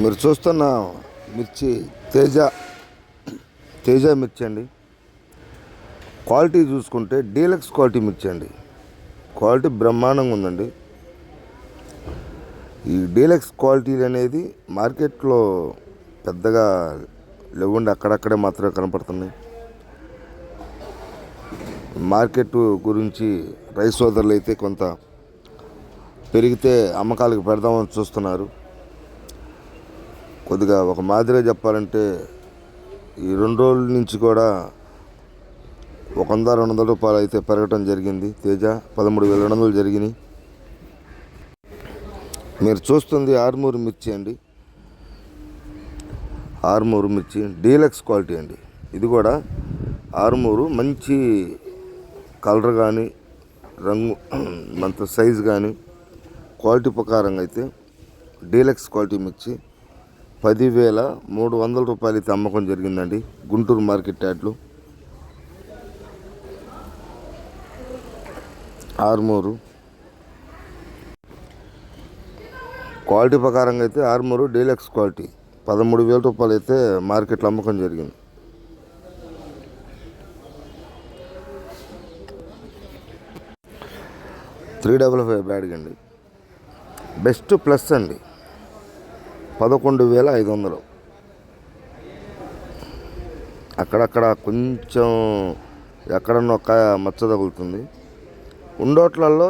మీరు చూస్తున్న మిర్చి తేజ తేజ మిర్చి అండి. క్వాలిటీ చూసుకుంటే డీలక్స్ క్వాలిటీ మిర్చి అండి. క్వాలిటీ బ్రహ్మాండంగా ఉందండి. ఈ డీలక్స్ క్వాలిటీ అనేది మార్కెట్లో పెద్దగా లేవండి అక్కడక్కడే మాత్రమే కనపడుతున్నాయి. మార్కెట్ గురించి రైస్ సోదరులు అయితే కొంత పెరిగితే అమ్మకాలకు పెడదామని చూస్తున్నారు. కొద్దిగా ఒక మాదిరిగా చెప్పాలంటే ఈ రెండు రోజుల నుంచి కూడా ఒక వంద రెండు వందల రూపాయలు అయితే పెరగటం జరిగింది. తేజ పదమూడు వేల రెండు వందలు జరిగినాయి. మీరు చూస్తుంది ఆర్మూరు మిర్చి అండి. ఆర్మూరు మిర్చి డీలక్స్ క్వాలిటీ అండి. ఇది కూడా ఆర్మూరు మంచి కలర్ కానీ రంగు అంత సైజు కానీ క్వాలిటీ ప్రకారంగా అయితే డీలక్స్ క్వాలిటీ మిర్చి పదివేల మూడు వందల రూపాయలు అయితే అమ్మకం జరిగిందండి. గుంటూరు మార్కెట్ యార్డ్లో ఆర్మూరు. క్వాలిటీ ప్రకారంగా అయితే ఆర్మూరు డీలక్స్ క్వాలిటీ. పదమూడు వేల రూపాయలు అయితే మార్కెట్లో అమ్మకం జరిగింది. త్రీ డబల్ ఫైవ్ బ్యాడ్గండి బెస్ట్ ప్లస్ అండి. పదకొండు వేల ఐదు వందలు. అక్కడక్కడ కొంచెం ఎక్కడన్నా ఒక మచ్చ తగులుతుంది. ఉండోట్లలో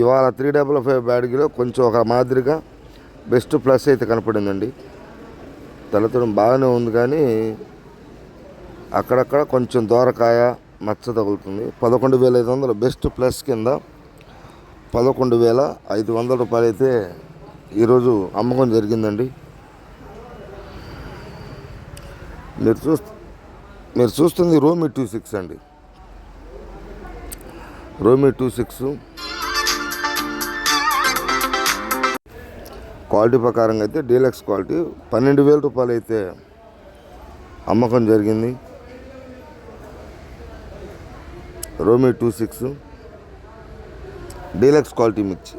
ఇవాళ త్రీ డబల్ ఫైవ్ బ్యాడ్గిలో కొంచెం ఒక మాదిరిగా బెస్ట్ ప్లస్ అయితే కనపడిందండి. తలతడం బాగానే ఉంది కానీ అక్కడక్కడ కొంచెం దోరకాయ మచ్చ తగులుతుంది. పదకొండు వేల ఐదు వందలు బెస్ట్ ప్లస్ కింద పదకొండు వేల ఐదు వందల రూపాయలు అయితే ఈరోజు అమ్మకం జరిగిందండి. మీరు చూ మీరు చూస్తుంది రోమి టూ సిక్స్ అండి. రోమి టూ సిక్స్. క్వాలిటీ ప్రకారంగా అయితే డీలక్స్ క్వాలిటీ పన్నెండు వేల రూపాయలు అయితే అమ్మకం జరిగింది. రోమి టూ సిక్స్. డీలక్స్ క్వాలిటీ మిర్చి.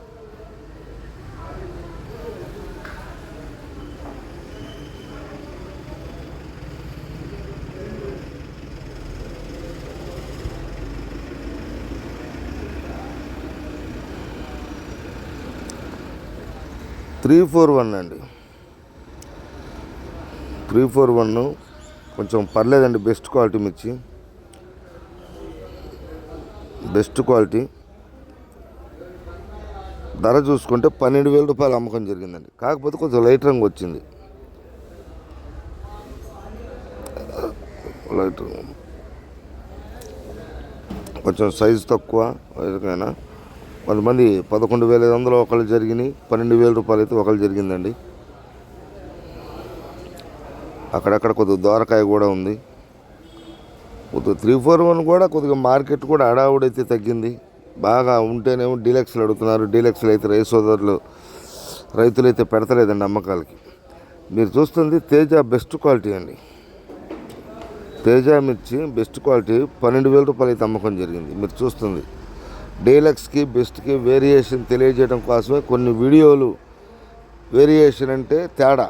త్రీ ఫోర్ వన్ అండి. త్రీ ఫోర్ వన్ కొంచెం పర్లేదండి బెస్ట్ క్వాలిటీ మిర్చి. బెస్ట్ క్వాలిటీ ధర చూసుకుంటే పన్నెండు వేల రూపాయలు అమ్మకం జరిగిందండి. కాకపోతే కొంచెం లైట్ రంగు వచ్చింది. లైట్ రంగు. కొంచెం సైజు తక్కువ ఎందుకైనా కొంతమంది పదకొండు వేల ఐదు వందలు ఒకళ్ళు జరిగినాయి పన్నెండు వేల రూపాయలు అయితే ఒకళ్ళు జరిగిందండి. అక్కడక్కడ కొద్దిగా దోరకాయ కూడా ఉంది. కొద్దిగా త్రీ ఫోర్ వన్ కూడా కొద్దిగా మార్కెట్ కూడా అడావుడైతే తగ్గింది. బాగా ఉంటేనేమో డీలక్స్లు అడుగుతున్నారు. డీలక్స్లు అయితే రైతు సోదరులు రైతులు అయితే పెడతలేదండి అమ్మకాలకి. మీరు చూస్తుంది తేజ బెస్ట్ క్వాలిటీ అండి. తేజ మిర్చి బెస్ట్ క్వాలిటీ పన్నెండు వేల రూపాయలు అయితే అమ్మకం జరిగింది. మీరు చూస్తుంది. డీలక్స్కి బెస్ట్కి వేరియేషన్ తెలియజేయడం కోసమే కొన్ని వీడియోలు. వేరియేషన్ అంటే తేడా.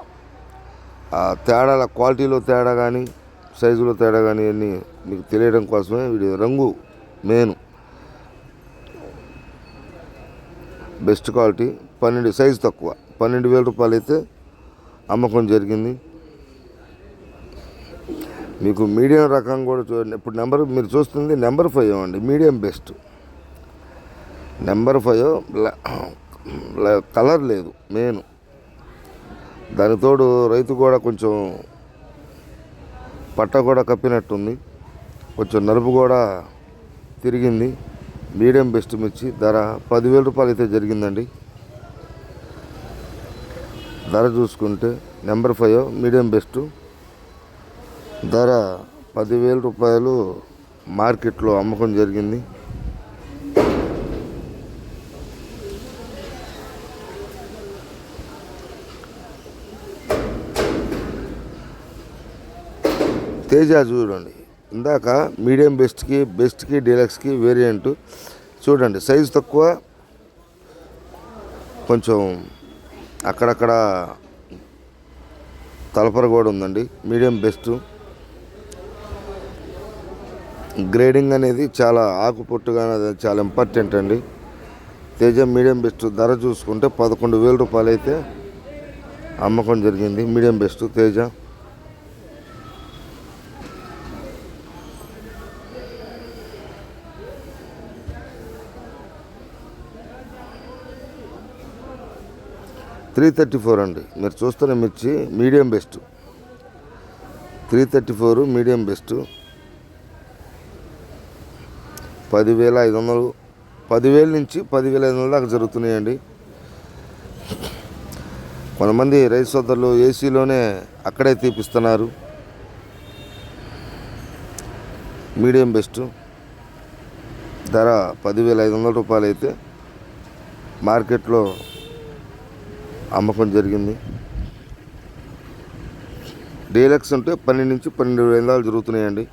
ఆ తేడాల క్వాలిటీలో తేడా కానీ సైజులో తేడా కానీ అన్నీ మీకు తెలియడం కోసమే వీడియో. రంగు మెయిన్. Best quality. పన్నెండు సైజు తక్కువ. పన్నెండు వేల రూపాయలు అయితే అమ్మకం జరిగింది. మీకు మీడియం రకం కూడా చూడండి ఇప్పుడు నెంబర్ మీరు చూస్తుంది నెంబర్ ఫైవ్ అండి medium best. Number five colour లేదు మెయిన్. దానితోడు రైతు కూడా కొంచెం పట్ట కూడా కప్పినట్టుంది. కొంచెం నలుపు కూడా తిరిగింది. మీడియం బెస్ట్ మిర్చి ధర పదివేల రూపాయలు అయితే జరిగిందండి. ధర చూసుకుంటే నెంబర్ ఫైవ్ మీడియం బెస్ట్. ధర పదివేల రూపాయలు మార్కెట్లో అమ్మకం జరిగింది. తేజ చూడండి. ఇందాక మీడియం బెస్ట్కి బెస్ట్కి డీలక్స్కి వేరియంట్ చూడండి. సైజు తక్కువ కొంచెం అక్కడక్కడ తలపర కూడా ఉందండి. Medium best. గ్రేడింగ్ అనేది చాలా ఆకుపొట్టుగానే చాలా ఇంపార్టెంట్ అండి. తేజ మీడియం బెస్ట్ ధర చూసుకుంటే పదకొండు వేల రూపాయలు అయితే అమ్మకం జరిగింది. Medium best Teja. Three thirty four అండి. మీరు చూస్తున్న మిర్చి medium best. Three thirty four medium best. పదివేల ఐదు వందలు పదివేల నుంచి పదివేల ఐదు వందల దాకా జరుగుతున్నాయండి. కొంతమంది రైస్ సోదరులు ఏసీలోనే అక్కడే తీపిస్తున్నారు. Medium best. ధర పదివేల ఐదు వందల రూపాయలు అయితే మార్కెట్లో అమ్మకం జరిగింది. డీలక్స్ ఉంటే పన్నెండు నుంచి పన్నెండు వేల జరుగుతున్నాయండి.